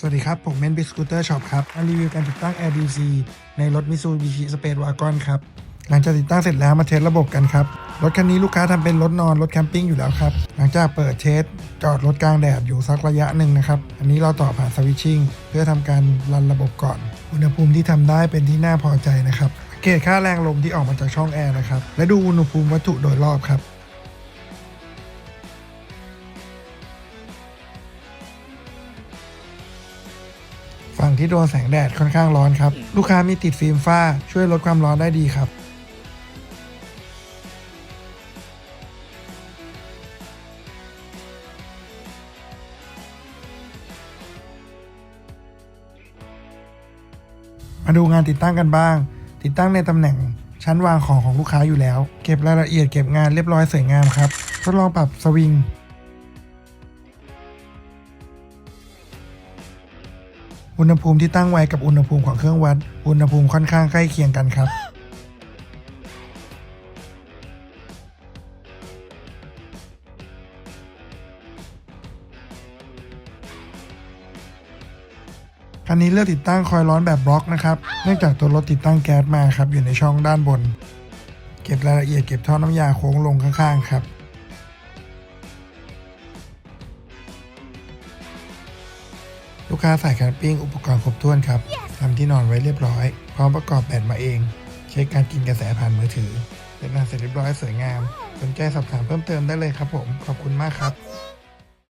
สวัสดีครับ ผมเมนบิสกูเตอร์ช็อปครับมารีวิวการติดตั้ง AirDC ในรถ Mitsubishi Space Wagon ครับ หลังจากติดตั้งเสร็จแล้วมาเทสระบบกันครับ รถคันนี้ลูกค้าทำเป็นรถนอน รถแคมปิ้งอยู่แล้วครับ หลังจากเปิดเทสจอดรถกลางแดดอยู่สักระยะหนึ่งนะครับ อันนี้เราต่อผ่านสวิตชิ่งเพื่อทำการรันระบบก่อน อุณหภูมิที่ทำได้เป็นที่น่าพอใจนะครับเกตค่าแรงลมที่ออกมาจากช่องแอร์นะครับ และดูอุณหภูมิวัตถุโดยรอบครับ ที่โดนแสงแดดค่อนข้างร้อนครับ ลูกค้ามีติดฟิล์มฝ้า ช่วยลดความร้อนได้ดีครับมาดูงานติดตั้งกันบ้าง ติดตั้งในตำแหน่งชั้นวางของของลูกค้าอยู่แล้ว เก็บรายละเอียดเก็บงานเรียบร้อยสวยงามครับ ทดลองปรับสวิง อุณหภูมิที่ตั้งไว้กับอุณหภูมิของเครื่องวัด อุณหภูมิค่อนข้างใกล้เคียงกันครับ คันนี้เลือกติดตั้งคอยล์ร้อนแบบบล็อกนะครับ เนื่องจากตัวรถติดตั้งแก๊สมาครับอยู่ในช่องด้านบน เก็บรายละเอียดเก็บท่อน้ำยาโค้งลงข้างๆครับ ลูกค้าใส่แคมปิ้งอุปกรณ์ครบถ้วนครับทำที่นอนไว้เรียบร้อย พร้อมประกอบแบตมาเอง เช็คการกินกระแสผ่านมือถือเป็นงานเสร็จเรียบร้อยสวยงาม สนใจสอบถามเพิ่มเติมได้เลยครับผม ขอบคุณมากครับ